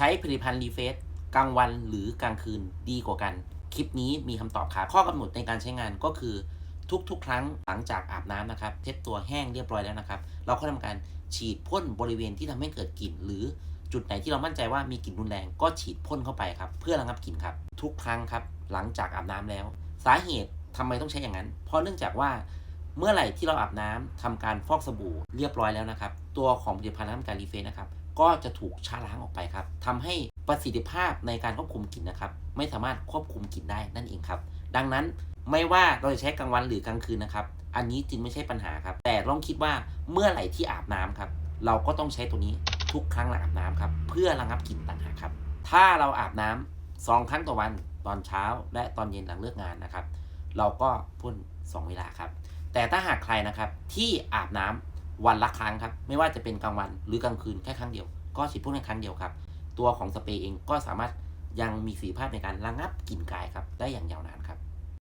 ใช้ผลิตภัณฑ์รีเฟสกลางวันหรือกลางคืนดีกว่ากัน คลิปนี้มีคำตอบครับ ข้อกำหนดในการใช้งานก็คือทุกๆ ครั้งหลังจากอาบน้ำนะครับ เช็ดตัวแห้งเรียบร้อยแล้วนะครับ เราก็ทำการฉีดพ่นบริเวณที่ทำให้เกิดกลิ่น หรือจุดไหนที่เรามั่นใจว่ามีกลิ่นรุนแรงก็ฉีดพ่นเข้าไปครับ เพื่อระงับกลิ่นครับ ทุกครั้งครับ หลังจากอาบน้ำแล้ว สาเหตุทำไมต้องใช้อย่างนั้น เพราะเนื่องจากว่า เมื่อไหร่ที่เราอาบน้ำทำการฟอกสบู่เรียบร้อยแล้วนะครับ ตัวของผลิตภัณฑ์น้ำการรีเฟซนะครับก็จะถูกชะล้างออกไปครับทำให้ประสิทธิภาพในการควบคุมกลิ่นนะครับ ไม่สามารถควบคุมกลิ่นได้นั่นเองครับ ดังนั้นไม่ว่าเราจะใช้กลางวันหรือกลางคืนนะครับ อันนี้จึงไม่ใช่ปัญหาครับ แต่ลองคิดว่าเมื่อไหร่ที่อาบน้ำครับ เราก็ต้องใช้ตัวนี้ทุกครั้งหลังอาบน้ำครับ เพื่อระงับกลิ่นต่างหากครับ ถ้าเราอาบน้ำสองครั้งต่อวันตอนเช้า และตอนเย็นหลังเลิกงานนะครับ เราก็พ่นสองเวลาครับ แต่ถ้าหากใครนะครับที่อาบน้ำวันละครั้งครับ ไม่ว่าจะเป็นกลางวันหรือกลางคืนแค่ครั้งเดียว ก็ฉีดพ่นแค่ครั้งเดียวครับ ตัวของสเปรย์เองก็สามารถยังมีสีภาพในการระงับกลิ่นกายครับได้อย่างยาวนานครับ